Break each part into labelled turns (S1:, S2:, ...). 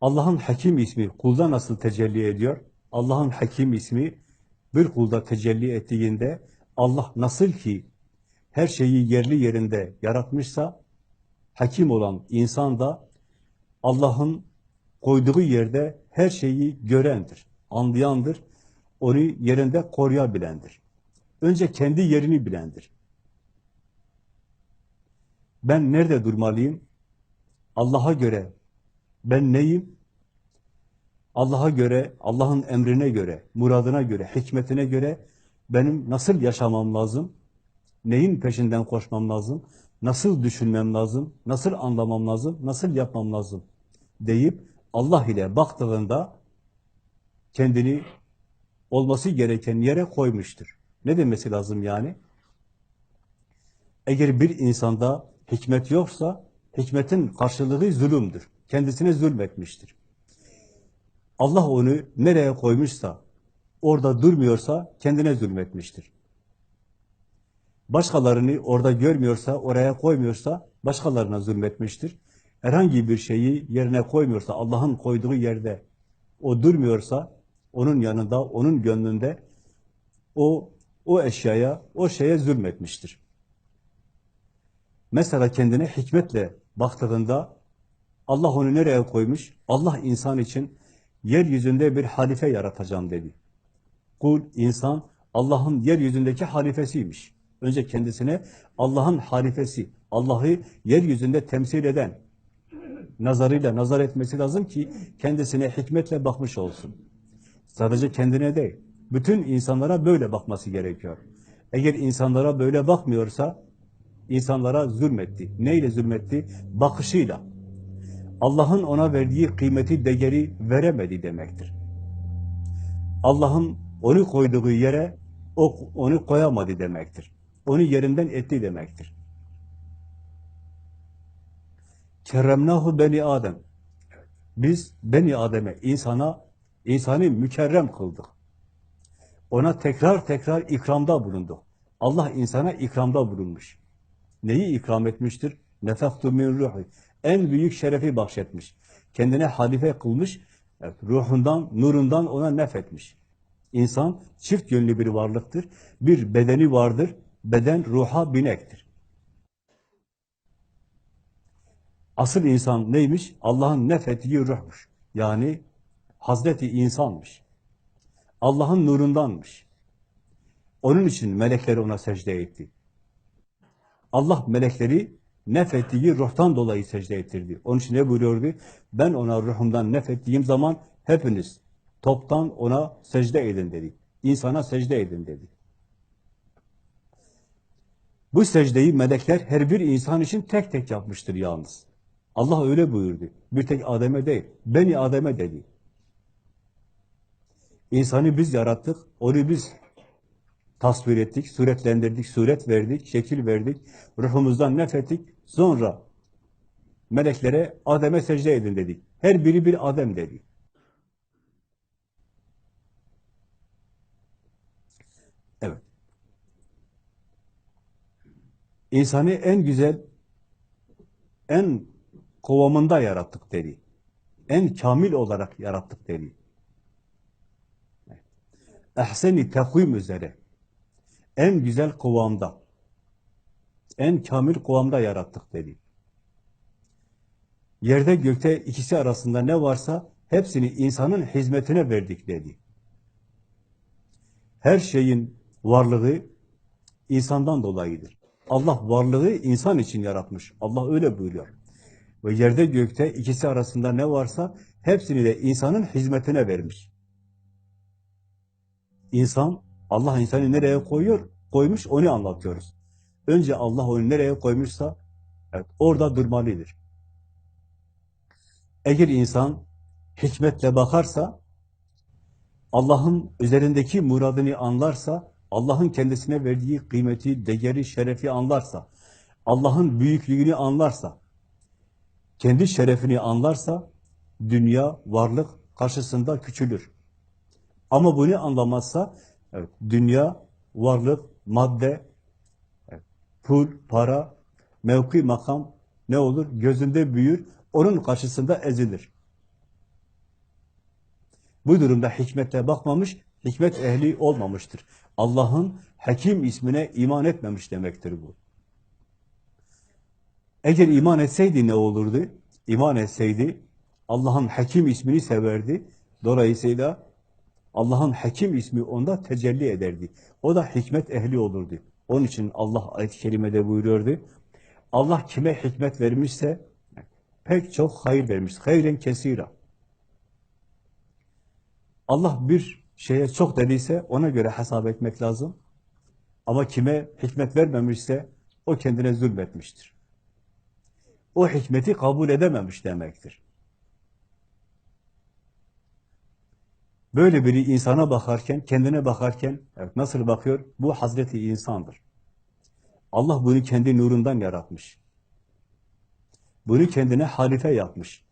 S1: Allah'ın Hakim ismi kulda nasıl tecelli ediyor? Allah'ın Hakim ismi bir kulda tecelli ettiğinde Allah nasıl ki her şeyi yerli yerinde yaratmışsa Hakim olan insan da Allah'ın koyduğu yerde her şeyi görendir, anlayandır, onu yerinde koruyabilendir. Önce kendi yerini bilendir. Ben nerede durmalıyım? Allah'a göre ben neyim? Allah'a göre, Allah'ın emrine göre, muradına göre, hikmetine göre benim nasıl yaşamam lazım? Neyin peşinden koşmam lazım? Nasıl düşünmem lazım? Nasıl anlamam lazım? Nasıl yapmam lazım? deyip Allah ile baktığında kendini olması gereken yere koymuştur. Ne demesi lazım yani? Eğer bir insanda hikmet yoksa, hikmetin karşılığı zulümdür. Kendisine zulmetmiştir. Allah onu nereye koymuşsa, orada durmuyorsa kendine zulmetmiştir. Başkalarını orada görmüyorsa, oraya koymuyorsa başkalarına zulmetmiştir. Herhangi bir şeyi yerine koymuyorsa, Allah'ın koyduğu yerde o durmuyorsa, onun yanında, onun gönlünde o o eşyaya, o şeye zulmetmiştir. Mesela kendine hikmetle baktığında Allah onu nereye koymuş? Allah insan için yeryüzünde bir halife yaratacağım dedi. Kul, insan Allah'ın yeryüzündeki halifesiymiş. Önce kendisine Allah'ın halifesi, Allah'ı yeryüzünde temsil eden nazarıyla nazar etmesi lazım ki kendisine hikmetle bakmış olsun. Sadece kendine değil, bütün insanlara böyle bakması gerekiyor. Eğer insanlara böyle bakmıyorsa, insanlara zulmetti. Neyle zulmetti? Bakışıyla. Allah'ın ona verdiği kıymeti, değeri veremedi demektir. Allah'ın onu koyduğu yere o onu koyamadı demektir. Onu yerinden etti demektir. Kerremnahu beni Adem. Biz beni Adem'e, insana, insanı mükerrem kıldık. Ona tekrar tekrar ikramda bulunduk. Allah insana ikramda bulunmuş. Neyi ikram etmiştir? Nefektu min ruhi. En büyük şerefi bahşetmiş. Kendine halife kılmış, evet, ruhundan, nurundan ona nefetmiş. İnsan çift yönlü bir varlıktır. Bir bedeni vardır, beden ruha binektir. Asıl insan neymiş? Allah'ın nefettiği ruhmuş. Yani Hazreti insanmış. Allah'ın nurundanmış. Onun için melekler ona secde etti. Allah melekleri nefettiği ruhtan dolayı secde ettirdi. Onun için ne buyuruyordu? Ben ona ruhumdan nefettiğim zaman hepiniz toptan ona secde edin dedi. İnsana secde edin dedi. Bu secdeyi melekler her bir insan için tek tek yapmıştır yalnız. Allah öyle buyurdu. Bir tek Adem'e değil, beni Adem'e dedi. İnsanı biz yarattık, onu biz tasvir ettik, suretlendirdik, suret verdik, şekil verdik, ruhumuzdan nefettik. Sonra meleklere Adem'e secde edin dedik. Her biri bir Adem dedi. Evet. İnsanı en güzel, en kovamında yarattık dedi. En kamil olarak yarattık dedi. Ehseni tekvim üzere. En güzel kıvamda. En kamil kıvamda yarattık dedi. Yerde gökte ikisi arasında ne varsa hepsini insanın hizmetine verdik dedi. Her şeyin varlığı insandan dolayıdır. Allah varlığı insan için yaratmış. Allah öyle buyuruyor. Ve yerde gökte ikisi arasında ne varsa hepsini de insanın hizmetine vermiş. İnsan, Allah insanı nereye koyuyor? Koymuş, onu anlatıyoruz. Önce Allah onu nereye koymuşsa, evet, orada durmalıdır. Eğer insan hikmetle bakarsa, Allah'ın üzerindeki muradını anlarsa, Allah'ın kendisine verdiği kıymeti, değeri, şerefi anlarsa, Allah'ın büyüklüğünü anlarsa, kendi şerefini anlarsa, dünya, varlık karşısında küçülür. Ama bunu anlamazsa, evet, dünya, varlık, madde, evet, pul, para, mevki, makam ne olur? Gözünde büyür, onun karşısında ezilir. Bu durumda hikmete bakmamış, hikmet ehli olmamıştır. Allah'ın Hakim ismine iman etmemiş demektir bu. Eğer iman etseydi ne olurdu? İman etseydi Allah'ın Hakim ismini severdi. Dolayısıyla Allah'ın Hakim ismi onda tecelli ederdi. O da hikmet ehli olurdu. Onun için Allah ayet-i kerimede buyuruyordu. Allah kime hikmet vermişse pek çok hayır vermiş. Hayren kesira. Allah bir şeye çok dediyse ona göre hesap etmek lazım. Ama kime hikmet vermemişse o kendine zulmetmiştir. O hikmeti kabul edememiş demektir. Böyle biri insana bakarken, kendine bakarken, evet nasıl bakıyor? Bu Hazreti insandır. Allah bunu kendi nurundan yaratmış. Bunu kendine halife yapmış.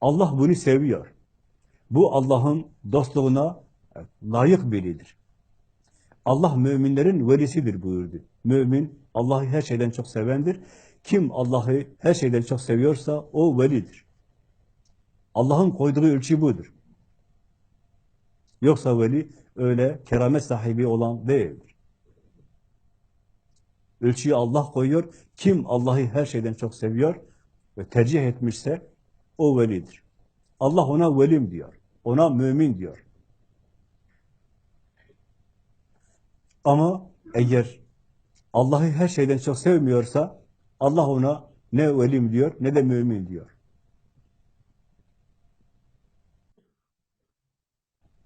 S1: Allah bunu seviyor. Bu Allah'ın dostluğuna evet, layık biridir. Allah müminlerin velisidir buyurdu. Mümin Allah'ı her şeyden çok sevendir. Kim Allah'ı her şeyden çok seviyorsa o velidir. Allah'ın koyduğu ölçü budur. Yoksa veli öyle keramet sahibi olan değildir. Ölçüyü Allah koyuyor. Kim Allah'ı her şeyden çok seviyor ve tercih etmişse o velidir. Allah ona velim diyor. Ona mümin diyor. Ama eğer Allah'ı her şeyden çok sevmiyorsa Allah ona ne velim diyor ne de mümin diyor.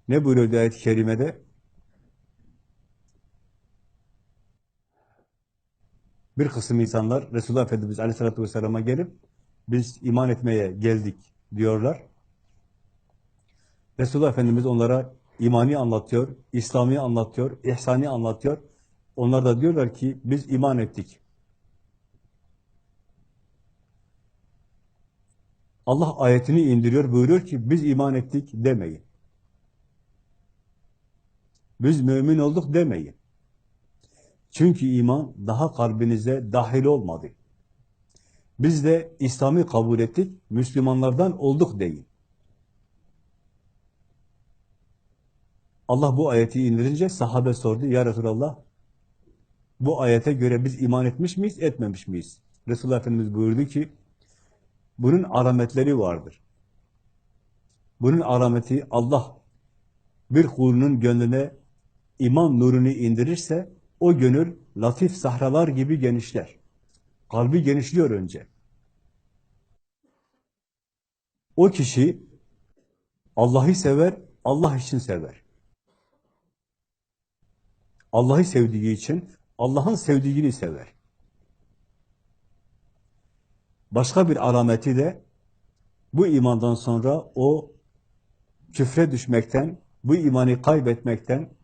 S1: Ne buyuruyor ayet-i kerimede? Bir kısım insanlar Resulullah Efendimiz Aleyhisselatü Vesselam'a gelip biz iman etmeye geldik diyorlar. Resulullah Efendimiz onlara imani anlatıyor, İslami anlatıyor, ihsani anlatıyor. Onlar da diyorlar ki biz iman ettik. Allah ayetini indiriyor, buyuruyor ki biz iman ettik demeyin. Biz mümin olduk demeyin. Çünkü iman daha kalbinize dahil olmadı. Biz de İslam'ı kabul ettik, Müslümanlardan olduk deyin. Allah bu ayeti indirince sahabe sordu. Ya Resulallah bu ayete göre biz iman etmiş miyiz, etmemiş miyiz? Resulullah Efendimiz buyurdu ki bunun alametleri vardır. Bunun alameti Allah bir kulunun gönlüne iman nurunu indirirse o gönül latif sahralar gibi genişler. Kalbi genişliyor önce. O kişi Allah'ı sever, Allah için sever. Allah'ı sevdiği için Allah'ın sevdiğini sever. Başka bir alameti de bu imandan sonra o küfre düşmekten, bu imanı kaybetmekten,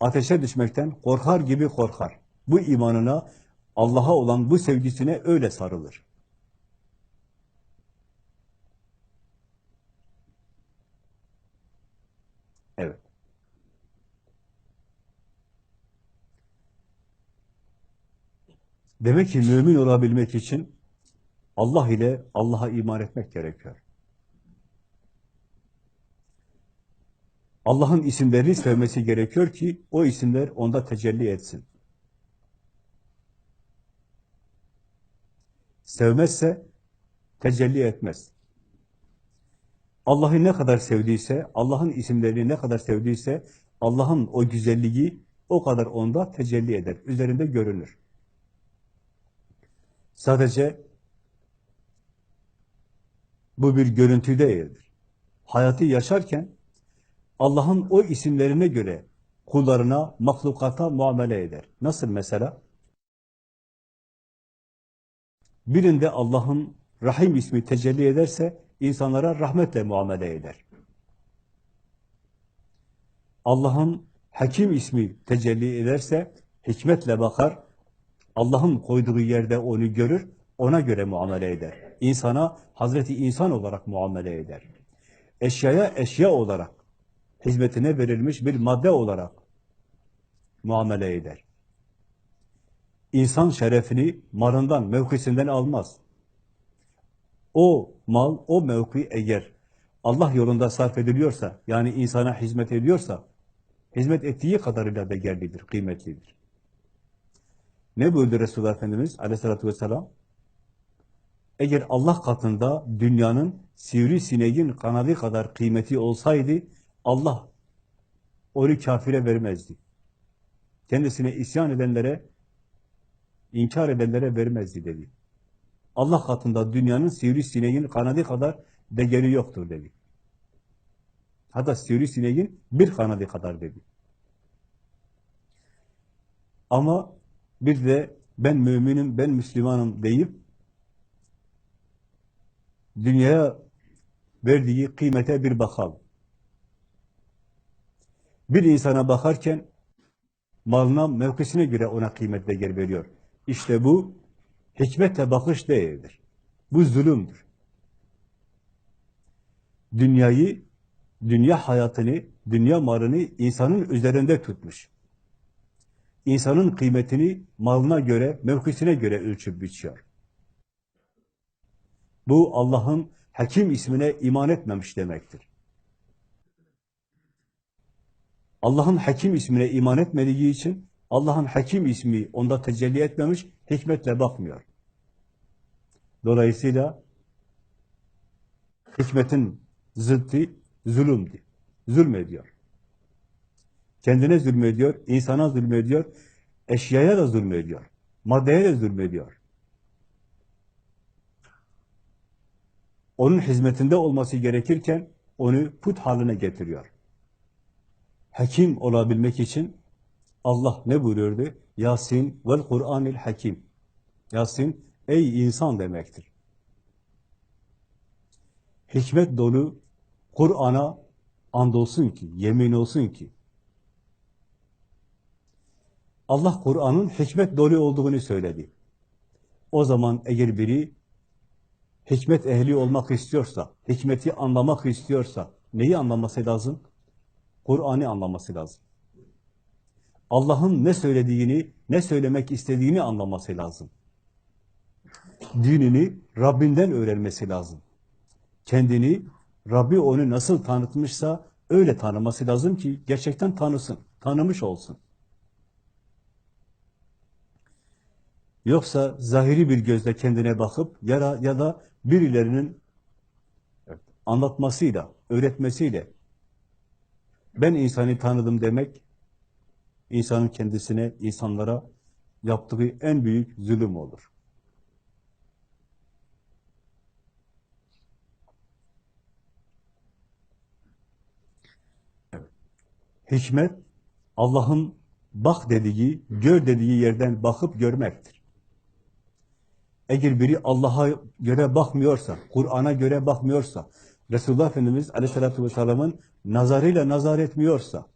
S1: ateşe düşmekten korkar gibi korkar. Bu imanına, Allah'a olan bu sevgisine öyle sarılır. Evet. Demek ki mümin olabilmek için Allah ile Allah'a iman etmek gerekiyor. Allah'ın isimlerini sevmesi gerekiyor ki o isimler onda tecelli etsin. Sevmezse tecelli etmez. Allah'ı ne kadar sevdiyse, Allah'ın isimlerini ne kadar sevdiyse, Allah'ın o güzelliği o kadar onda tecelli eder, üzerinde görünür. Sadece bu bir görüntü değildir. Hayatı yaşarken Allah'ın o isimlerine göre kullarına, mahlukata muamele eder. Nasıl mesela? Birinde Allah'ın Rahim ismi tecelli ederse insanlara rahmetle muamele eder. Allah'ın Hakim ismi tecelli ederse hikmetle bakar, Allah'ın koyduğu yerde onu görür, ona göre muamele eder. İnsana Hazreti insan olarak muamele eder. Eşyaya eşya olarak, hizmetine verilmiş bir madde olarak muamele eder. İnsan şerefini malından, mevkisinden almaz. O mal, o mevki eğer Allah yolunda sarf ediliyorsa, yani insana hizmet ediyorsa, hizmet ettiği kadarıyla değerlidir, kıymetlidir. Ne buyurdu Resulullah Efendimiz aleyhissalatü vesselam? Eğer Allah katında dünyanın sivrisineğin kanadı kadar kıymeti olsaydı, Allah onu kafire vermezdi. Kendisine isyan edenlere, inkar edenlere vermezdi dedi. Allah katında dünyanın sivrisineğin kanadı kadar değeri yoktur dedi. Hatta sivrisineğin bir kanadı kadar dedi. Ama bir de ben müminim, ben Müslümanım deyip dünyaya verdiği kıymete bir bakalım. Bir insana bakarken malına, mevkisine göre ona kıymet değer veriyor. İşte bu hikmetle bakış değildir. Bu zulümdür. Dünyayı, dünya hayatını, dünya malını insanın üzerinde tutmuş. İnsanın kıymetini malına göre, mevkisine göre ölçüp biçiyor. Bu Allah'ın Hakim ismine iman etmemiş demektir. Allah'ın Hakim ismine iman etmediği için Allah'ın Hakim ismi onda tecelli etmemiş, hikmetle bakmıyor. Dolayısıyla hikmetin zıddı zulümdü. Zulmediyor. Kendine zulmediyor, insana zulmediyor, eşyaya da zulmediyor, maddeye de zulmediyor. Onun hizmetinde olması gerekirken onu put haline getiriyor. Hakim olabilmek için Allah ne buyuruyordu? Yasin vel Kur'anil Hakim. Yasin, ey insan demektir. Hikmet dolu Kur'an'a andolsun ki, yemin olsun ki, Allah Kur'an'ın hikmet dolu olduğunu söyledi. O zaman eğer biri hikmet ehli olmak istiyorsa, hikmeti anlamak istiyorsa, neyi anlaması lazım? Kur'an'ı anlaması lazım. Allah'ın ne söylediğini, ne söylemek istediğini anlaması lazım. Dinini Rabbinden öğrenmesi lazım. Kendini, Rabbi onu nasıl tanıtmışsa öyle tanıması lazım ki gerçekten tanısın, tanımış olsun. Yoksa zahiri bir gözle kendine bakıp ya da, ya da birilerinin anlatmasıyla, öğretmesiyle ben insanı tanıdım demek insanın kendisine, insanlara yaptığı en büyük zulüm olur. Hikmet, Allah'ın bak dediği, gör dediği yerden bakıp görmektir. Eğer biri Allah'a göre bakmıyorsa, Kur'an'a göre bakmıyorsa, Resulullah Efendimiz Aleyhisselatü Vesselam'ın nazarıyla nazar etmiyorsa,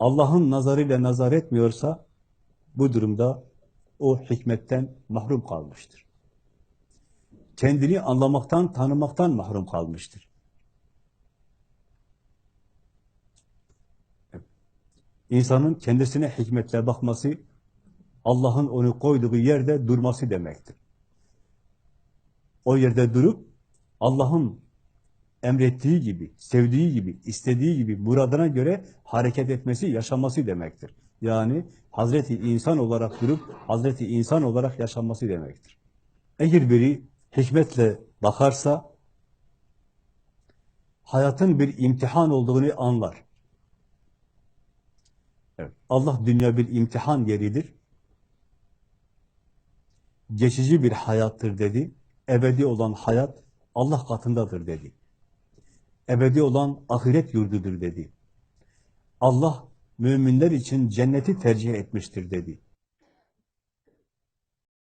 S1: Allah'ın nazarıyla nazar etmiyorsa, bu durumda o hikmetten mahrum kalmıştır. Kendini anlamaktan, tanımaktan mahrum kalmıştır. İnsanın kendisine hikmetle bakması, Allah'ın onu koyduğu yerde durması demektir. O yerde durup, Allah'ın emrettiği gibi, sevdiği gibi, istediği gibi, muradına göre hareket etmesi, yaşaması demektir. Yani Hazreti insan olarak durup, Hazreti insan olarak yaşanması demektir. Eğer biri hikmetle bakarsa, hayatın bir imtihan olduğunu anlar. Evet, Allah dünya bir imtihan yeridir. Geçici bir hayattır dedi. Ebedi olan hayat Allah katındadır dedi. Ebedi olan ahiret yurdudur dedi. Allah müminler için cenneti tercih etmiştir dedi.